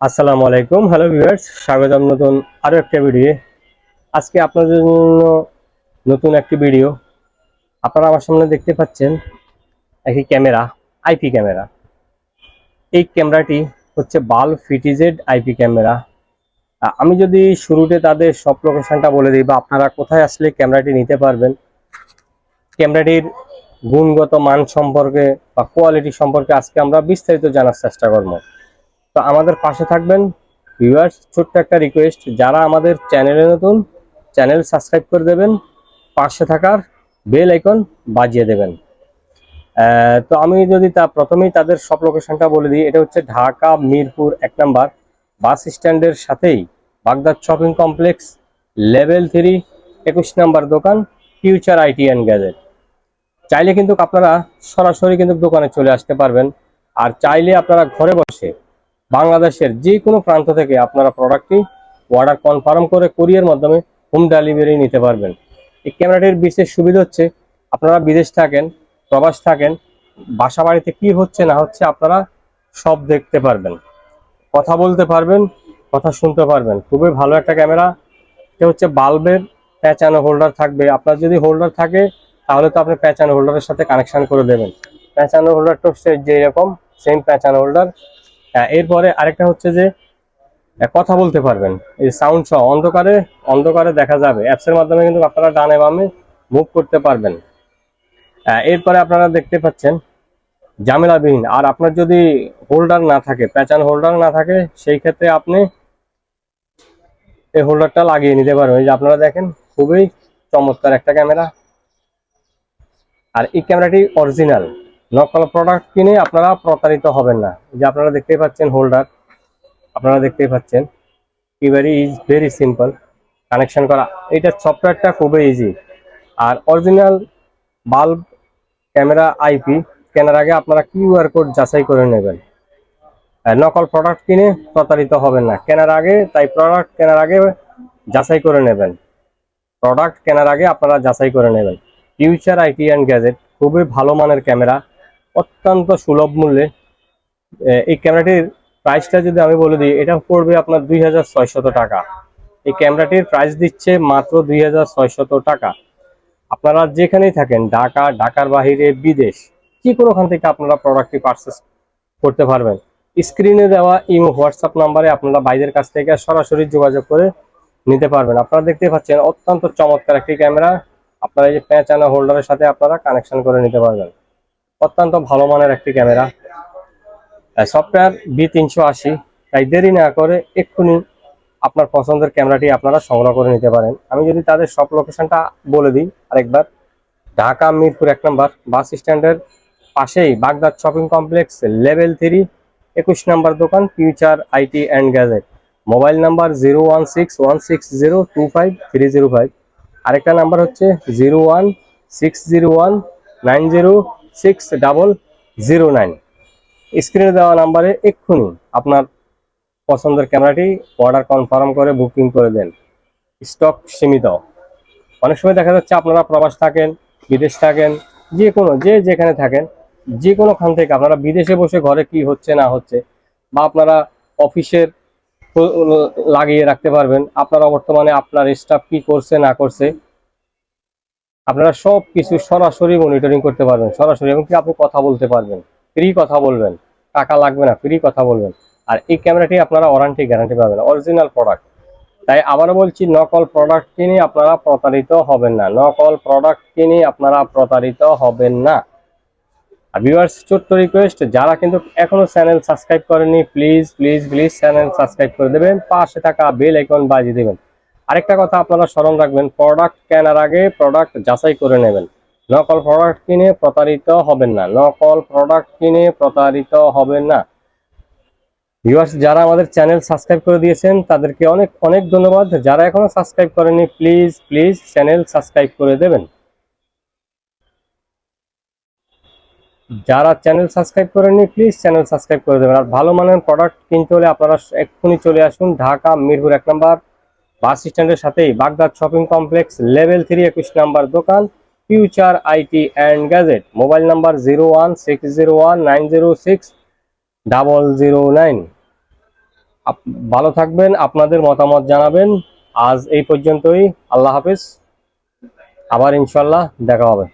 আসসালামু আলাইকুম। Hello viewers স্বাগতম নতুন আরও একটা ভিডিও। আজকে আপনাদের জন্য নতুন একটি ভিডিও। আপনারা আমার সামনে দেখতে পাচ্ছেন একটি ক্যামেরা আইপি ক্যামেরা। এই ক্যামেরাটি হচ্ছে বাল ফিটিজেড আইপি ক্যামেরা। আমি যদি শুরুতে তাদের সব লোকেশনটা বলে দিই বা আপনারা কোথায় আসলে ক্যামেরাটি নিতে পারবেন, ক্যামেরাটির গুণগত মান সম্পর্কে বা কোয়ালিটি সম্পর্কে আজকে আমরা বিস্তারিত জানার চেষ্টা করব। তো আমাদের পাশে থাকবেন ভিউয়ার্স ছোট্ট একটা রিকোয়েস্ট যারা আমাদের চ্যানেলে নতুন চ্যানেল সাবস্ক্রাইব করে দেবেন, পাশে থাকার বেল আইকন বাজিয়ে দেবেন। তো আমি যদি তা প্রথমেই তাদের সব লোকেশনটা বলে দিই, এটা হচ্ছে ঢাকা, মিরপুর, এক নাম্বার। বাস স্ট্যান্ডের সাথেই Baghdad shopping complex level three একুশ নাম্বার দোকান ফিউচার আইটি অ্যান্ড গ্যাজেট চাইলে কিন্তু আপনারা সরাসরি কিন্তু দোকানে চলে আসতে পারবেন, আর চাইলে আপনারা ঘরে বসে বাংলাদেশের যে কোনো প্রান্ত থেকে আপনারা প্রোডাক্টটি অর্ডার কনফার্ম করে কুরিয়ার মাধ্যমে হোম ডেলিভারি নিতে পারবেন। এই ক্যামেরাটির বিশেষ সুবিধা হচ্ছে, আপনারা বিদেশ থাকেন, প্রবাস থাকেন, বাসা বাড়িতে কি হচ্ছে না হচ্ছে আপনারা সব দেখতে পারবেন। কথা বলতে পারবেন, কথা শুনতে পারবেন। খুবই ভালো একটা ক্যামেরা। এটা হচ্ছে বাল্বের প্যাঁচানো হোল্ডার থাকবে। আপনার যদি হোল্ডার থাকে, তাহলে তো আপনি প্যাচানো হোল্ডারের সাথে কানেকশন করে দেবেন। প্যাঁচানো হোল্ডারটা হচ্ছে যে এরকম সেম প্যাচানো হোল্ডার এরপরে আরেকটা হচ্ছে যে কথা বলতে পারবেন। এই সাউন্ড সহ অন্ধকারে অন্ধকারে দেখা যাবে। অ্যাপসের মাধ্যমে কিন্তু আপনারা ডানে বামে মুভ করতে পারবেন। এরপরে আপনারা দেখতে পাচ্ছেন, ঝামেলাবিহীন। আর আপনার যদি হোল্ডার না থাকে প্যাচান হোল্ডার না থাকে, সেই ক্ষেত্রে আপনি এই হোল্ডারটা লাগিয়ে নিতে পারবেন এই যে আপনারা দেখেন, খুবই চমৎকার একটা ক্যামেরা। আর এই ক্যামেরাটি অরিজিনাল নকল প্রোডাক্ট কিনে আপনারা প্রতারিত হবেন না। যে আপনারা দেখতেই পাচ্ছেন হোল্ডার আপনারা দেখতেই পাচ্ছেন। Very easy very simple connection করা এইটার সফটওয়্যারটা খুবই ইজি আর অরিজিনাল বাল্ব ক্যামেরা আইপি কেনার আগে আপনারা কিউআর কোড যাচাই করে নেবেন। নকল প্রোডাক্ট কিনে প্রতারিত হবেন না। কেনার আগে, তাই প্রোডাক্ট কেনার আগে যাচাই করে নেবেন। প্রোডাক্ট কেনার আগে আপনারা যাচাই করে নেবেন। ফিউচার আইটি অ্যান্ড গ্যাজেট খুবই ভালো মানের ক্যামেরা অত্যন্ত সুলভ মূল্যে এই ক্যামেরাটির প্রাইসটা যদি আমি বলে দিই, এটা পড়বে আপনার দুই টাকা। এই ক্যামেরাটির প্রাইস দিচ্ছে মাত্র দুই টাকা। আপনারা যেখানেই থাকেন, ঢাকা, ঢাকার বাহিরে, বিদেশ, যে কোনোখান থেকে আপনারা প্রোডাক্টটি পারচেস করতে পারবেন স্ক্রিনে দেওয়া ইমো হোয়াটসঅ্যাপ নাম্বারে আপনারা বাইরের কাছ থেকে সরাসরি যোগাযোগ করে নিতে পারবেন। আপনারা দেখতে পাচ্ছেন অত্যন্ত চমৎকার একটি ক্যামেরা। আপনারা এই যে প্যাঁচানো হোল্ডারের সাথে আপনারা কানেকশন করে নিতে পারবেন। অত্যন্ত ভালো মানের একটি ক্যামেরা। সফটওয়্যার বি তিনশো আশি তাই দেরি না করে এক্ষুনি আপনার পছন্দের ক্যামেরাটি আপনারা সংগ্রহ করে নিতে পারেন। আমি যদি তাদের সব লোকেশনটা বলে দিই আরেকবার। ঢাকা মিরপুর এক নম্বর, বাস স্ট্যান্ডের পাশেই Baghdad shopping complex level three একুশ নাম্বার দোকান future IT and gadget mobile number zero one six one six zero two five three zero five আরেকটা নাম্বার হচ্ছে zero one six zero one nine zero six double zero nine স্ক্রিনে দেওয়া নাম্বারে এক্ষুনি আপনার পছন্দের ক্যামেরাটি অর্ডার কনফার্ম করে বুকিং করে দেন। স্টক সীমিত। অনেক সময় দেখা যাচ্ছে আপনারা প্রবাস থাকেন, বিদেশ থাকেন, যে কোনো, যে যেখানে থাকেন, যে কোনো খান থেকে আপনারা বিদেশে বসে ঘরে কি হচ্ছে না হচ্ছে বা আপনারা অফিসের লাগিয়ে রাখতে পারবেন। আপনারা বর্তমানে আপনার স্টাফ কি করছে না করছে আপনারা সব কিছু সরাসরি মনিটরিং করতে পারবেন, সরাসরি এবং কি আপনি কথা বলতে পারবেন ফ্রি কথা বলবেন, টাকা লাগবে না ফ্রি কথা বলবেন। আর এই ক্যামেরাটি আপনারা ওয়ারান্টি গ্যারান্টি পাবেন অরিজিনাল প্রোডাক্ট তাই আবারও বলছি, নকল প্রোডাক্ট কিনে আপনারা প্রতারিত হবেন না, নকল প্রোডাক্ট কিনে আপনারা প্রতারিত হবেন না। আর ভিউয়ার্স ছোট্ট রিকোয়েস্ট যারা কিন্তু এখনও চ্যানেল সাবস্ক্রাইব করেনি please please please channel subscribe করে দেবেন, পাশে থাকা বেল আইকন বাজিয়ে দেবেন। আরেকটা কথা আপনারা স্মরণ রাখবেন প্রোডাক্ট কেনার আগে প্রোডাক্ট যাচাই করে নেবেন। নকল প্রোডাক্ট কিনে প্রতারিত হবেন না। নকল প্রোডাক্ট কিনে প্রতারিত হবেন না। ভিউয়ার্স যারা আমাদের চ্যানেল সাবস্ক্রাইব করে দিয়েছেন, তাদেরকে অনেক অনেক ধন্যবাদ। যারা এখনও সাবস্ক্রাইব করেনি প্লিজ প্লিজ চ্যানেল সাবস্ক্রাইব করে দেবেন। যারা চ্যানেল সাবস্ক্রাইব করেননি প্লিজ চ্যানেল সাবস্ক্রাইব করে দেবেন। আর ভালো মানের প্রোডাক্ট কিনতে হলে আপনারা এক্ষুনি চলে আসুন ঢাকা মিরপুর এক নম্বর। বাস স্ট্যান্ডের সাথেই Baghdad shopping complex, level three, একুশ নাম্বার দোকান, future IT and gadget. Mobile number zero one six zero one nine zero six double zero nine. ভালো থাকবেন, আপনাদের মতামত জানাবেন। আজ এই পর্যন্তই, আল্লাহ হাফিজ। আবার ইনশাল্লাহ দেখা হবে।